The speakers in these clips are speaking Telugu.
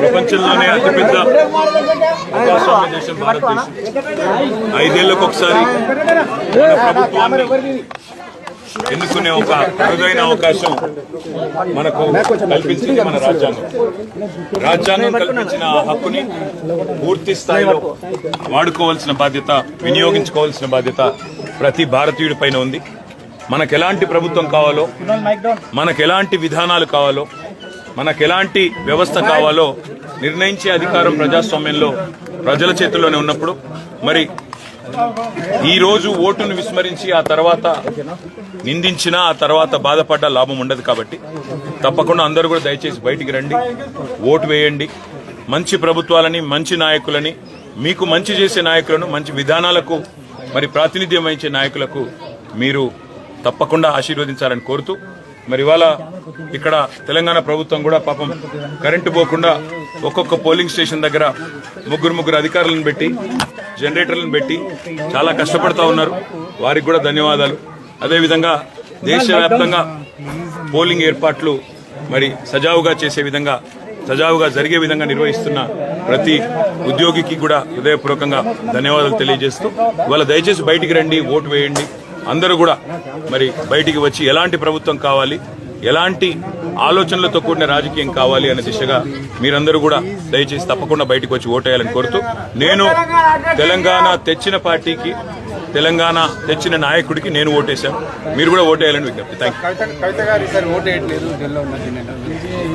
ప్రపంచంలోనే అతిపెద్ద ప్రజాస్వామ్య దేశం భారతదేశం. ఐదేళ్ళకు ఒకసారి ప్రభుత్వాన్ని ఎన్నుకునే ఒక అరుదైన అవకాశం మనకు కల్పించింది మన రాజ్యాంగం. రాజ్యాంగం కల్పించిన ఆ హక్కుని పూర్తి స్థాయిలో వాడుకోవాల్సిన బాధ్యత వినియోగించుకోవాల్సిన బాధ్యత ప్రతి భారతీయుడి పైన ఉంది. మనకు ఎలాంటి ప్రభుత్వం కావాలో మనకు ఎలాంటి విధానాలు కావాలో మనకు ఎలాంటి వ్యవస్థ కావాలో నిర్ణయించే అధికారం ప్రజాస్వామ్యంలో ప్రజల చేతుల్లోనే ఉన్నప్పుడు మరి ఈ రోజు ఓటును విస్మరించి ఆ తర్వాత నిందించినా ఆ తర్వాత బాధపడ్డ లాభం ఉండదు కాబట్టి తప్పకుండా అందరూ కూడా దయచేసి బయటికి రండి ఓటు వేయండి. మంచి ప్రభుత్వాలని మంచి నాయకులని మీకు మంచి చేసే నాయకులను మంచి విధానాలకు మరి ప్రాతినిధ్యం వహించే నాయకులకు మీరు తప్పకుండా ఆశీర్వదించాలని కోరుతూ మరి ఇవాళ ఇక్కడ తెలంగాణ ప్రభుత్వం కూడా పాపం కరెంటు పోకుండా ఒక్కొక్క పోలింగ్ స్టేషన్ దగ్గర ముగ్గురు ముగ్గురు అధికారులను పెట్టి జనరేటర్లను పెట్టి చాలా కష్టపడతా ఉన్నారు. వారికి కూడా ధన్యవాదాలు. అదేవిధంగా దేశవ్యాప్తంగా పోలింగ్ ఏర్పాట్లు మరి సజావుగా చేసే విధంగా సజావుగా జరిగే విధంగా నిర్వహిస్తున్న ప్రతి ఉద్యోగికి కూడా హృదయపూర్వకంగా ధన్యవాదాలు తెలియజేస్తూ ఇవాళ దయచేసి బయటికి రండి ఓటు వేయండి. అందరూ కూడా మరి బయటికి వచ్చి ఎలాంటి ప్రభుత్వం కావాలి ఎలాంటి ఆలోచనలతో కూడిన రాజకీయం కావాలి అనే దిశగా మీరందరూ కూడా దయచేసి తప్పకుండా బయటికి వచ్చి ఓటేయాలని కోరుతూ నేను తెలంగాణ తెచ్చిన పార్టీకి తెలంగాణ తెచ్చిన నాయకుడికి నేను ఓటేశాను. మీరు కూడా ఓటేయాలని విజ్ఞప్తి. థ్యాంక్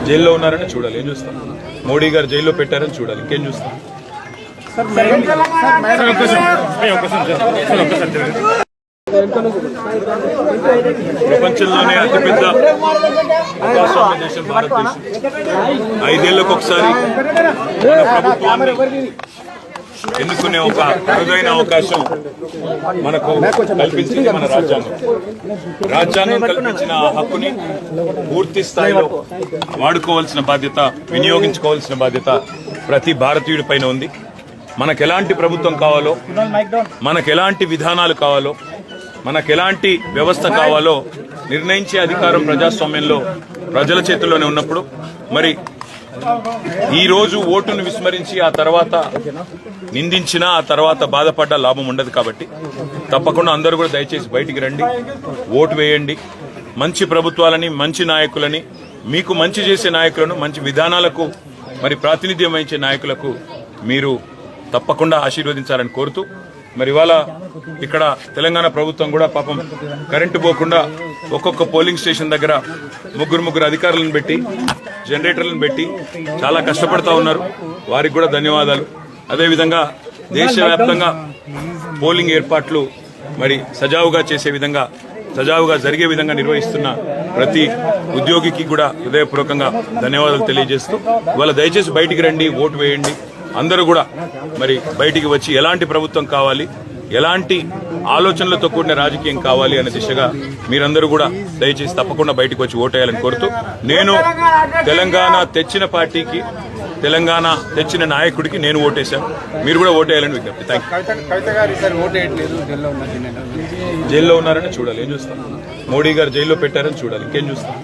జైల్లో ఉన్నారని చూడాలి. ఏం చూస్తాం? మోడీ గారు జైల్లో పెట్టారని చూడాలి. ఇంకేం చూస్తాం? ప్రపంచంలోనే అతిపెద్ద ప్రజాస్వామ్య దేశం భారతదేశం. ఐదేళ్ళకు ఒకసారి మన ప్రభుత్వాన్ని ఎన్నుకునే ఒక అరుదైన అవకాశం మనకు కల్పించింది మన రాజ్యాంగం. రాజ్యాంగం కల్పించిన ఆ హక్కుని పూర్తి స్థాయిలో వాడుకోవాల్సిన బాధ్యత వినియోగించుకోవాల్సిన బాధ్యత ప్రతి భారతీయుడి పైన ఉంది. మనకు ఎలాంటి ప్రభుత్వం కావాలో మనకు ఎలాంటి విధానాలు కావాలో మనకు ఎలాంటి వ్యవస్థ కావాలో నిర్ణయించే అధికారం ప్రజాస్వామ్యంలో ప్రజల చేతుల్లోనే ఉన్నప్పుడు మరి ఈ రోజు ఓటును విస్మరించి ఆ తర్వాత నిందించినా ఆ తర్వాత బాధపడ్డ లాభం ఉండదు కాబట్టి తప్పకుండా అందరూ కూడా దయచేసి బయటికి రండి ఓటు వేయండి. మంచి ప్రభుత్వాలని మంచి నాయకులని మీకు మంచి చేసే నాయకులను మంచి విధానాలకు మరి ప్రాతినిధ్యం వహించే నాయకులకు మీరు తప్పకుండా ఆశీర్వదించాలని కోరుతూ మరి ఇవాళ ఇక్కడ తెలంగాణ ప్రభుత్వం కూడా పాపం కరెంటు పోకుండా ఒక్కొక్క పోలింగ్ స్టేషన్ దగ్గర ముగ్గురు ముగ్గురు అధికారులను పెట్టి జనరేటర్లను పెట్టి చాలా కష్టపడతా ఉన్నారు. వారికి కూడా ధన్యవాదాలు. అదేవిధంగా దేశవ్యాప్తంగా పోలింగ్ ఏర్పాట్లు మరి సజావుగా చేసే విధంగా సజావుగా జరిగే విధంగా నిర్వహిస్తున్న ప్రతి ఉద్యోగికి కూడా హృదయపూర్వకంగా ధన్యవాదాలు తెలియజేస్తూ ఇవాళ దయచేసి బయటికి రండి ఓటు వేయండి. అందరూ కూడా మరి బయటికి వచ్చి ఎలాంటి ప్రభుత్వం కావాలి ఎలాంటి ఆలోచనలతో కూడిన రాజకీయం కావాలి అనే దిశగా మీరందరూ కూడా దయచేసి తప్పకుండా బయటికి వచ్చి ఓటేయాలని కోరుతూ నేను తెలంగాణ తెచ్చిన పార్టీకి తెలంగాణ తెచ్చిన నాయకుడికి నేను ఓటేశాను. మీరు కూడా ఓటేయాలని విజ్ఞప్తి. థ్యాంక్ యూ జైల్లో ఉన్నారని చూడాలి. ఏం చూస్తాం? మోడీ గారు జైల్లో పెట్టారని చూడాలి. ఇంకేం చూస్తాం?